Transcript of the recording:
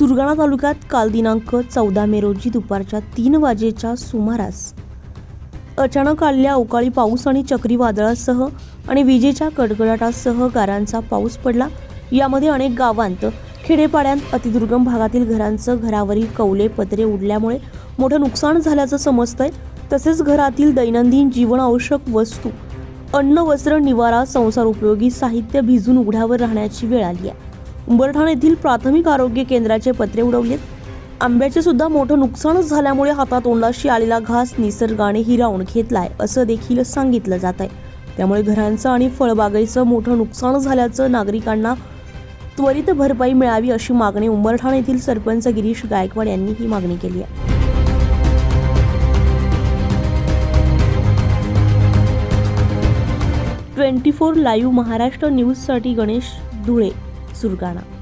सुरगाणा तालुक्यात काल दिनांक चौदा मे रोजी दुपारच्या तीन वाजेच्या सुमारास अचानक आलेल्या अवकाळी पाऊस आणि चक्रीवादळासह आणि विजेच्या कडकडाटासह गारांचा पाऊस पडला. यामध्ये अनेक गावांत खेडेपाड्यांत अतिदुर्गम भागातील घरांचं घरावरील कौले पत्रे उडल्यामुळे मोठं नुकसान झाल्याचं समजतंय. तसेच घरातील दैनंदिन जीवनावश्यक वस्तू अन्न वस्त्र निवारा संसार उपयोगी साहित्य भिजून उघड्यावर राहण्याची वेळ आली आहे. उंबरठाण येथील प्राथमिक आरोग्य केंद्राचे पत्रे उडवलेत. आंब्याचे सुद्धा मोठं नुकसान झाल्यामुळे हातातोंडाशी आलेला घास निसर्गाने हिरावून घेतलाय असं देखील सांगितलं जात आहे त्यामुळे घरांचं आणि फळबागेचं मोठं नुकसान झाल्याचं नागरिकांना त्वरित भरपाई मिळावी अशी मागणी उंबरठाण येथील सरपंच गिरीश गायकवाड यांनी ही मागणी केली आहे. ट्वेंटी फोर लाईव्ह महाराष्ट्र न्यूजसाठी गणेश धुळे. सुरगाणा.